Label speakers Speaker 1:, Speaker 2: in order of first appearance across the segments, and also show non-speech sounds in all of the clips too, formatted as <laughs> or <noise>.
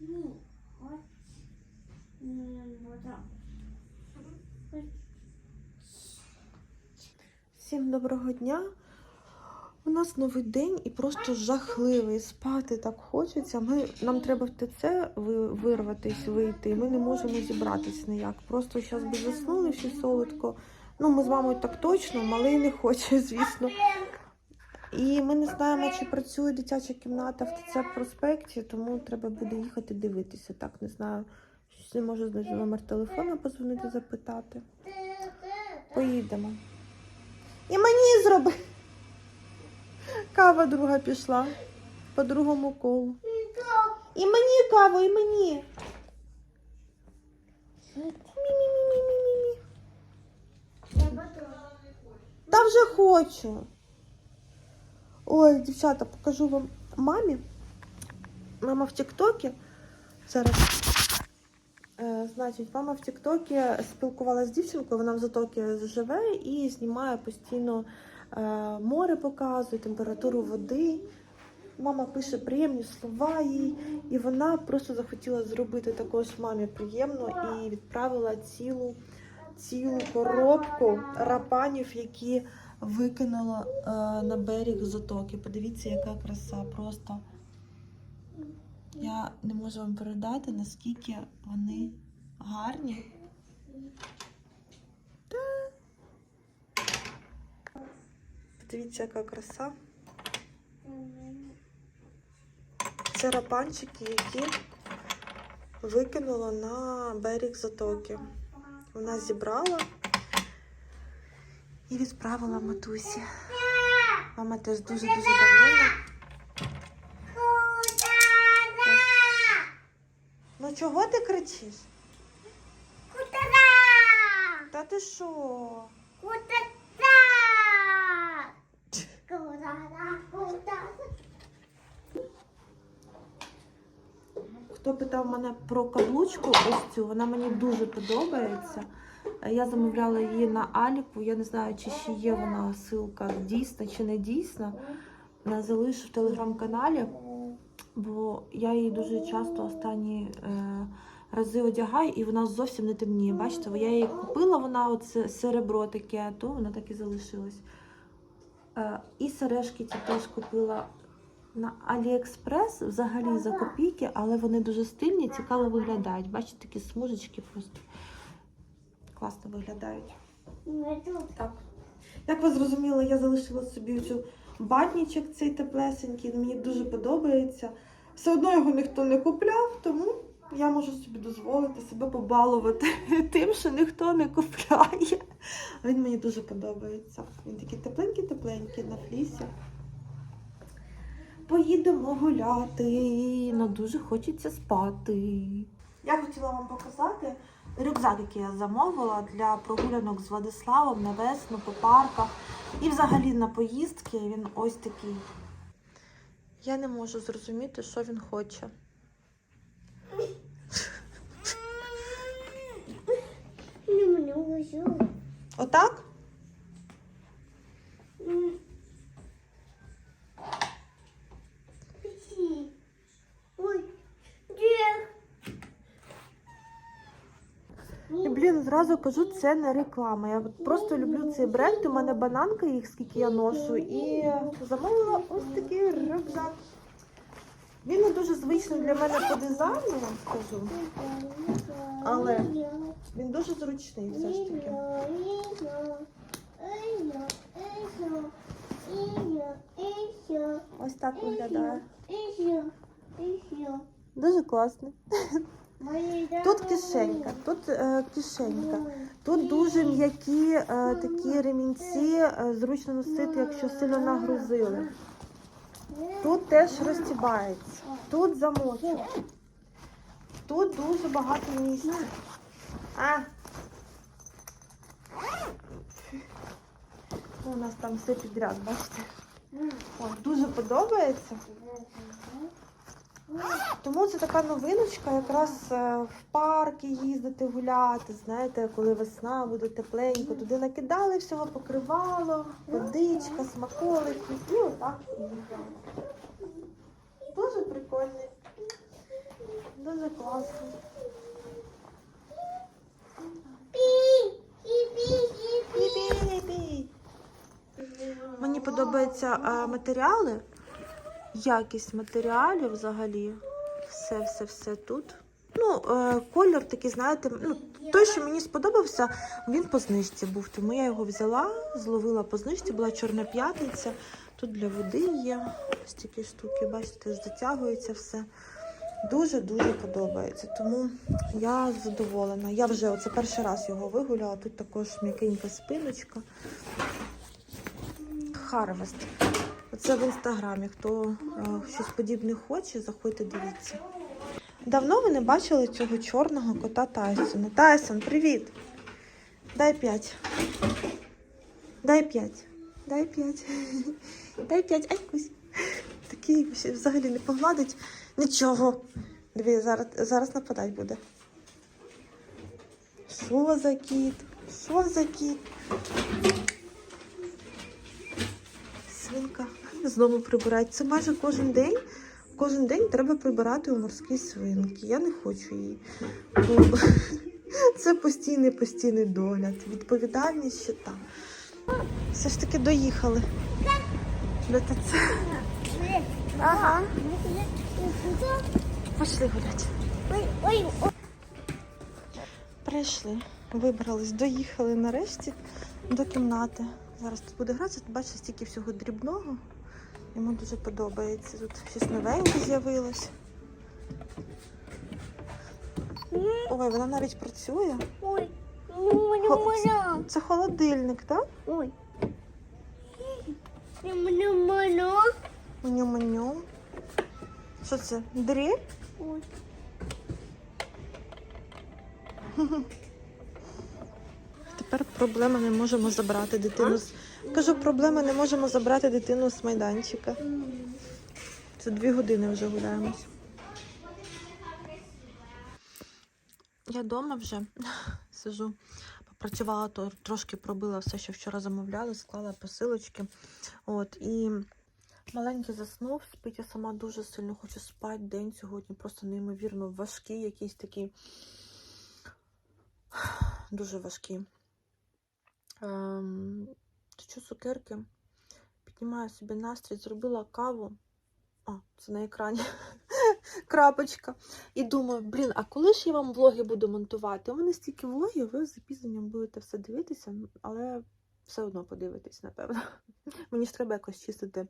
Speaker 1: Ні. От.
Speaker 2: Всім доброго дня. У нас новий день і просто жахливий. Спати так хочеться. Ми, нам треба в ТЦ ви- вирватись, вийти. Ми не можемо зібратись ніяк. Просто зараз би заснули всі солодко. Ну, ми з мамою так точно, малий не хоче, звісно. І ми не знаємо, чи працює дитяча кімната в ТЦ проспекті, тому треба буде їхати дивитися. Так, не знаю. Не можу знайти номер телефону, позвонити, запитати. Поїдемо. І мені зроби. Кава друга пішла по другому колу. І мені каву, і мені. Мі-мі-мі-мі-мі-мі. Та вже хочу. Ой, дівчата, покажу вам мамі. Мама в Тіктокі. Зараз. Е, значить, мама в Тіктокі спілкувалася з дівчинкою, вона в Затокі живе і знімає постійно е, море, показує, температуру води. Мама пише приємні слова їй, і вона просто захотіла зробити також мамі приємно і відправила цілу, цілу коробку рапанів, які викинула е, на берег затоки. Подивіться, яка краса. Просто я не можу вам передати, наскільки вони гарні. Подивіться, яка краса. Це рапанчики, які викинула на берег затоки. Вона зібрала і відправила матусі. Мама теж дуже-дуже довольна. Ну чого ти кричиш? Та ти що? Хто питав мене про каблучку, ось цю, вона мені дуже подобається. Я замовляла її на Аліку. Я не знаю, чи ще є вона ссылка дійсна чи не дійсна. Залишу в телеграм-каналі, бо я її дуже часто останні е, рази одягаю, і вона зовсім не темніє. Бачите, я її купила, вона оце серебро таке, то вона так і залишилась. Е, і сережки ці теж купила на Аліекспрес взагалі за копійки, але вони дуже стильні, цікаво виглядають. Бачите, такі смужечки просто класно виглядають. Так. Як ви зрозуміли, я залишила собі цю батнічок цей теплесенький, мені дуже подобається. Все одно його ніхто не купляв, тому я можу собі дозволити себе побалувати <laughs> тим, що ніхто не купляє. Він мені дуже подобається. Він такий тепленький-тепленький на флісі. Поїдемо гуляти, ну дуже хочеться спати. Я хотіла вам показати рюкзак, який я замовила для прогулянок з Владиславом на весну по парках і взагалі на поїздки. Він ось такий. Я не можу зрозуміти, що він хоче. Отак? І, блін, зразу кажу, це не реклама. Я просто люблю цей бренд. У мене бананка їх, скільки я ношу, і замовила ось такий рюкзак. Він не дуже звичний для мене по дизайну, вам скажу. Але він дуже зручний все ж таки. Ось так виглядає. Дуже класний. Тут кишенька, тут е, кишенька. Тут дуже м'які е, такі ремінці, е, зручно носити, якщо сильно нагрузили. Тут теж розтібається, тут замочок. Тут дуже багато місця. А. У нас там все підряд, бачите? Ой, дуже подобається. Тому це така новиночка, якраз е, в парки їздити гуляти, знаєте, коли весна буде тепленько, туди накидали всього, покривало, водичка, смаколики і отак. Дуже прикольний. Дуже папу. Мені подобаються е, матеріали, якість матеріалів взагалі. Все, все, все тут. Ну, е, колір такий, знаєте, ну, той, що мені сподобався, він по знижці був. Тому я його взяла, зловила по знижці, була чорна п'ятниця. Тут для води є ось такі штуки, бачите, затягується все. Дуже-дуже подобається. Тому я задоволена. Я вже оце перший раз його вигуляла. Тут також м'якенька спиночка. Harvest. Оце в інстаграмі. Хто е, щось подібне хоче, заходьте, дивіться. Давно ви не бачили цього чорного кота Тайсона. Тайсон, привіт! Дай п'ять. Дай п'ять. Дай п'ять. <laughs> Дай п'ять. Ай, кусь. Такий взагалі не погладить. Нічого. Диви, зараз, зараз нападать буде. Що за кіт? Що за кіт? Свинка знову прибирають. Це майже кожен день. Кожен день треба прибирати у морській свинки. Я не хочу її. Бо <laughs> це постійний постійний догляд. Відповідальність ще там. Все ж таки доїхали. До ТЦ. Ага. Пішли гуляти. Прийшли, вибрались, доїхали нарешті до кімнати. Зараз тут буде гратися, бачите, стільки всього дрібного. Йому дуже подобається. Тут щось новеньке з'явилось. Ой, вона навіть працює.
Speaker 1: Ой.
Speaker 2: Хо- Це холодильник, так?
Speaker 1: Ой.
Speaker 2: Меню-меню. Що це? Дріль?
Speaker 1: Ой.
Speaker 2: Тепер проблема не можемо забрати дитину з. Кажу, проблема не можемо забрати дитину з майданчика. Це дві години вже гуляємось. Я вдома вже <laughs> сижу. Попрацювала, то трошки пробила все, що вчора замовляли, склала посилочки. От, і маленький заснув, спить я сама дуже сильно хочу спати. День сьогодні просто неймовірно важкий, якийсь такий <sighs> дуже важкий. Ем, точу цукерки, піднімаю собі настрій, зробила каву. А, це на екрані <laughs> крапочка. І думаю, блін, а коли ж я вам влоги буду монтувати? У мене стільки влогів, ви з запізненням будете все дивитися, але все одно подивитесь, напевно. <laughs> Мені ж треба якось чистити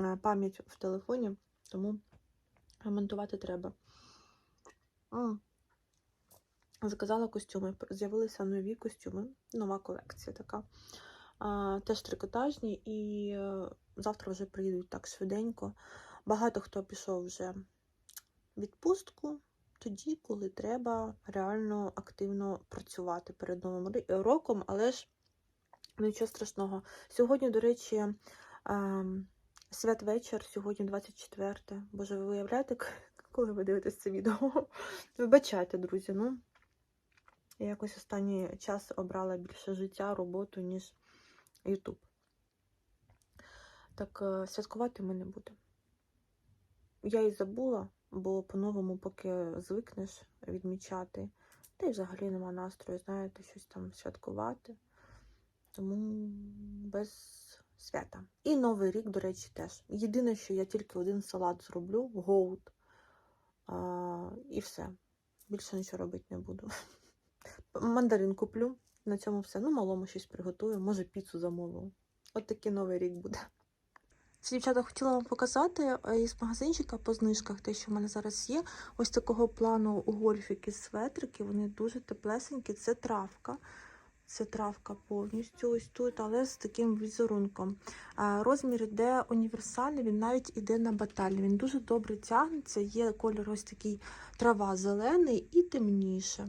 Speaker 2: е, пам'ять в телефоні, тому монтувати треба. Заказала костюми. З'явилися нові костюми, нова колекція така. Теж трикотажні, і е, завтра вже приїдуть так швиденько. Багато хто пішов вже в відпустку тоді, коли треба реально активно працювати перед новим роком, але ж нічого страшного. Сьогодні, до речі, ем, святвечір, сьогодні 24. Боже, ви уявляєте, к- коли ви дивитесь це відео? <laughs> Вибачайте, друзі. Ну, я якось останній час обрала більше життя, роботу, ніж Ютуб. Так, е, святкувати ми не будемо. Я і забула, бо по-новому, поки звикнеш відмічати, та й взагалі нема настрою, знаєте, щось там святкувати. Тому без свята. І Новий рік, до речі, теж. Єдине, що я тільки один салат зроблю, гоут. І все. Більше нічого робити не буду. <laughs> Мандарин куплю. На цьому все. Ну, малому щось приготую, може піцу замовлю. От такий новий рік буде. Це, дівчата, хотіла вам показати е, із магазинчика по знижках, те, що в мене зараз є. Ось такого плану гольфіки светрики, вони дуже теплесенькі. Це травка. Це травка повністю ось тут, але з таким візерунком. Розмір йде універсальний, він навіть іде на батальні. Він дуже добре тягнеться. Є кольор ось такий трава зелений і темніше.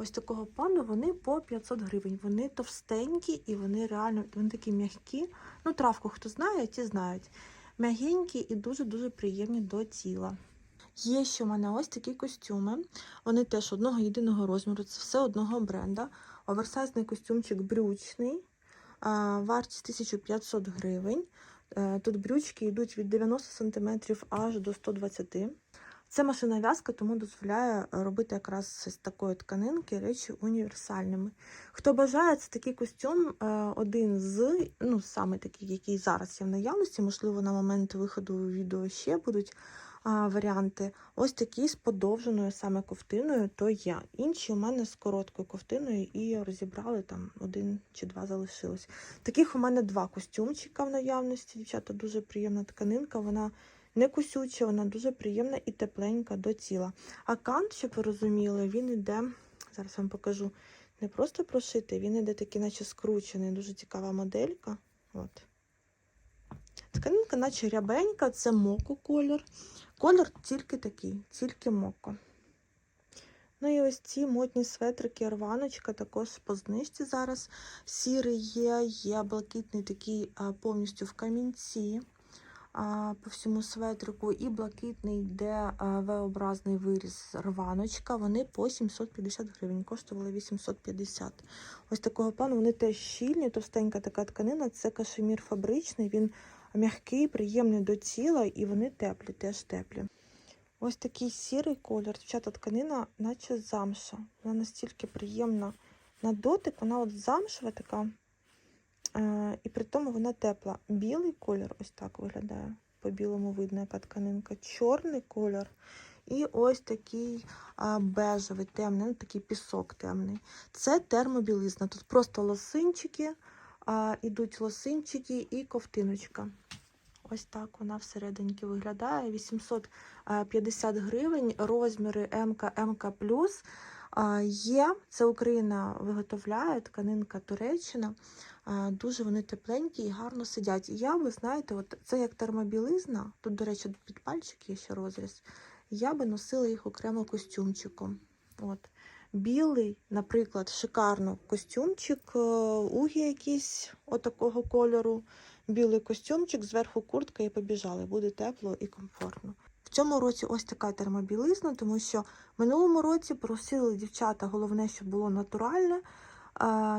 Speaker 2: Ось такого плану вони по 500 гривень. Вони товстенькі і вони реально вони такі м'які. Ну, травку, хто знає, ті знають. М'ягенькі і дуже-дуже приємні до тіла. Є ще в мене ось такі костюми. Вони теж одного єдиного розміру, це все одного бренда. Оверсайзний костюмчик брючний, вартість 1500 гривень. Е, Тут брючки йдуть від 90 см аж до 120 см. Це машина в'язка, тому дозволяє робити якраз з такої тканинки речі універсальними. Хто бажає, це такий костюм, е, один з, ну, саме такий, який зараз є в наявності, можливо, на момент виходу відео ще будуть варіанти. Ось такий з подовженою саме ковтиною, то є. Інші у мене з короткою ковтиною і розібрали там один чи два залишилось. Таких у мене два костюмчика в наявності. Дівчата, дуже приємна тканинка. Вона не кусюча, вона дуже приємна і тепленька до тіла. А кант, щоб ви розуміли, він іде, зараз вам покажу, не просто прошитий, він іде такий, наче скручений, дуже цікава моделька. От. Тканинка, наче рябенька, це моко колір. Колір тільки такий, тільки моко. Ну і ось ці модні светрики, рваночка, також по знижці зараз. Сірий є, є блакитний такий повністю в камінці по всьому светрику, і блакитний йде а, V-образний виріз рваночка. Вони по 750 гривень, коштували 850. Ось такого плану вони теж щільні, товстенька така тканина. Це кашемір фабричний, він м'який, приємний до тіла, і вони теплі, теж теплі. Ось такий сірий колір. Дівчата тканина, наче замша. Вона настільки приємна на дотик, вона от замшева така. Е, і при тому вона тепла. Білий колір ось так виглядає. По білому видно, яка тканинка. Чорний колір. І ось такий а, бежевий, темний, ну, такий пісок темний. Це термобілизна. Тут просто лосинчики, а, ідуть лосинчики і ковтиночка. Ось так вона всерединки виглядає. 850 гривень, розміри МК, МК+. Є, це Україна виготовляє, тканинка Туреччина. Дуже вони тепленькі і гарно сидять. І я, ви знаєте, от це як термобілизна. Тут, до речі, під пальчик є ще розріз. Я би носила їх окремо костюмчиком. От. Білий, наприклад, шикарно костюмчик, е, угі якісь отакого кольору. Білий костюмчик, зверху куртка і побіжали. Буде тепло і комфортно. В цьому році ось така термобілизна, тому що в минулому році просили дівчата, головне, щоб було натуральне,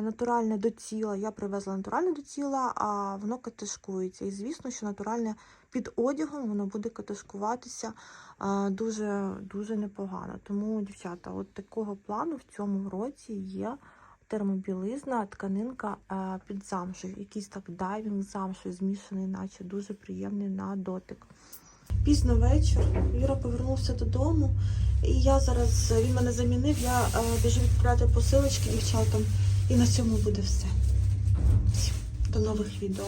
Speaker 2: натуральне до тіла. Я привезла натуральне до тіла, а воно катишкується. І звісно, що натуральне під одягом воно буде катишкуватися е, дуже, дуже непогано. Тому, дівчата, от такого плану в цьому році є термобілизна, тканинка е, під замшою. Якийсь так дайвінг замшою змішаний, наче дуже приємний на дотик. Пізно вечір. Юра повернувся додому, і я зараз він мене замінив. Я е, біжу відправляти посилочки дівчатам. І на цьому буде все. До нових відео.